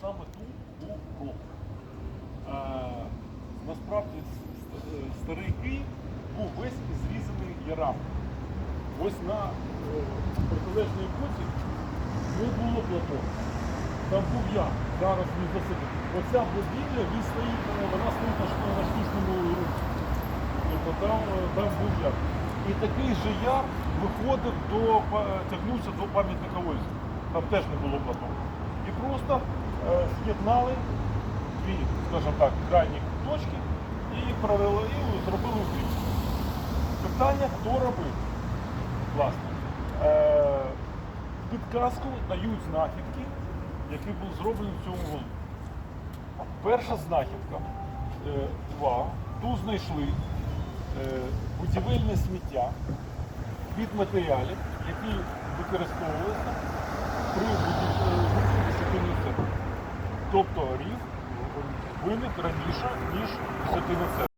саме тут був крок. Е, насправді старий Київ був весь зрізаний ярами. Ось на е, протилежній боці не було плато. Там був я, зараз він засипаний. Оця будівля, він стоїть, е, вона стоїть на, штучному ринку. Тобто там, там був яр. І такий же яр виходив до, тягнувся до пам'ятника Ользі. Там теж не було плато. І просто з'єднали дві, скажімо так, крайні точки і провели, і зробили укріп. Питання, хто робив? Власне. Е, підказку дають знахідки, які були зроблені в цьому вулиці. Перша знахідка. Е, два. Тут знайшли е, будівельне сміття від матеріалів, які використовувалися Тобто рів виник раніше, ніж святиня церкви.